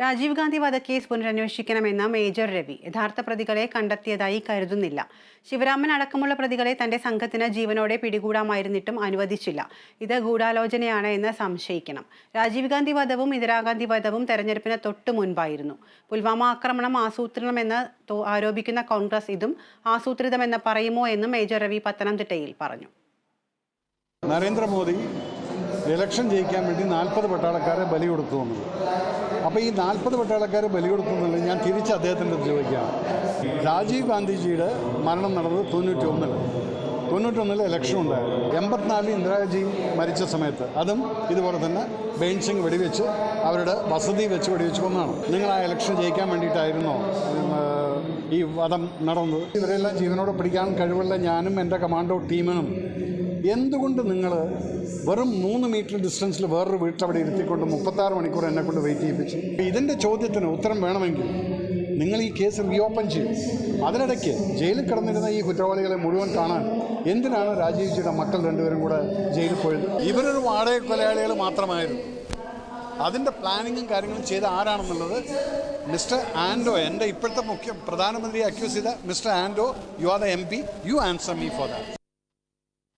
രാജീവ് ഗാന്ധി വധക്കേസ് പുനരന്വേഷിക്കണമെന്ന മേജർ രവി യഥാർത്ഥ പ്രതികളെ കണ്ടെത്തിയതായി കരുതുന്നില്ല. ശിവരാമൻ അടക്കമുള്ള പ്രതികളെ തന്റെ സംഘത്തിന് ജീവനോടെ പിടികൂടാമായിരുന്നിട്ടും അനുവദിച്ചില്ല. ഇത് ഗൂഢാലോചനയാണ് എന്ന് സംശയിക്കണം. രാജീവ് ഗാന്ധി വധവും ഇന്ദിരാഗാന്ധി വധവും തെരഞ്ഞെടുപ്പിന് തൊട്ടു മുൻപായിരുന്നു. പുൽവാമ ആക്രമണം ആസൂത്രണമെന്ന് ആരോപിക്കുന്ന കോൺഗ്രസ് ഇതും ആസൂത്രിതമെന്ന് പറയുമോ എന്നും മേജർ രവി പത്തനംതിട്ടയിൽ പറഞ്ഞു. നരേന്ദ്രമോദി ഇലക്ഷൻ ജയിക്കാൻ വേണ്ടി നാൽപ്പത് പട്ടാളക്കാരെ ബലി കൊടുത്തു എന്നുള്ളത്. അപ്പോൾ ഈ നാൽപ്പത് പട്ടാളക്കാരെ ബലി കൊടുത്തു എന്നുള്ളത് ഞാൻ തിരിച്ച് അദ്ദേഹത്തിന്റെ ചോദിക്കുകയാണ് രാജീവ് ഗാന്ധിജിയുടെ മരണം നടന്നത് തൊണ്ണൂറ്റൊന്നിൽ തൊണ്ണൂറ്റൊന്നിൽ ഇലക്ഷൻ ഉണ്ടായിരുന്നു. എൺപത്തിനാലിൽ ഇന്ദിരാജി മരിച്ച സമയത്ത് അതും ഇതുപോലെ തന്നെ ബെയിൻസിങ് വെടിവെച്ച് അവരുടെ വസതി വെച്ച് വെടിവെച്ച് കൊന്നാണ്. നിങ്ങൾ ആ ഇലക്ഷൻ ജയിക്കാൻ വേണ്ടിയിട്ടായിരുന്നോ? ഈ വധം നടന്നത്? ഇവരെല്ലാം ജീവനോടെ പിടിക്കാൻ കഴിവുള്ള ഞാനും എന്റെ കമാൻഡോ ടീമിനും എന്തുകൊണ്ട് നിങ്ങൾ വെറും മൂന്ന് മീറ്റർ ഡിസ്റ്റൻസിൽ വേറൊരു വീട്ടവിടെ ഇരുത്തിക്കൊണ്ട് മുപ്പത്താറ് മണിക്കൂർ എന്നെ കൊണ്ട് വെയിറ്റ് ചെയ്യിപ്പിച്ചു? ഇതിന്റെ ചോദ്യത്തിന് ഉത്തരം വേണമെങ്കിൽ നിങ്ങൾ ഈ കേസ് റീഓപ്പൺ ചെയ്യും. അതിനിടയ്ക്ക് ജയിലിൽ കിടന്നിരുന്ന ഈ കുറ്റവാളികളെ മുഴുവൻ കാണാൻ എന്തിനാണ് രാജീവ്ജിയുടെ മക്കൾ രണ്ടുപേരും കൂടെ ജയിലിൽ പോയത്? ഇവരൊരു വാടക കൊലയാളികൾ മാത്രമായിരുന്നു. അതിന്റെ പ്ലാനിങ്ങും കാര്യങ്ങളും ചെയ്ത ആരാണെന്നുള്ളത് മിസ്റ്റർ ആൻഡോ എന്റെ ഇപ്പോഴത്തെ മുഖ്യ പ്രധാനമന്ത്രിയെ അക്യൂസ് ചെയ്ത mister and you are the M P you answer me for that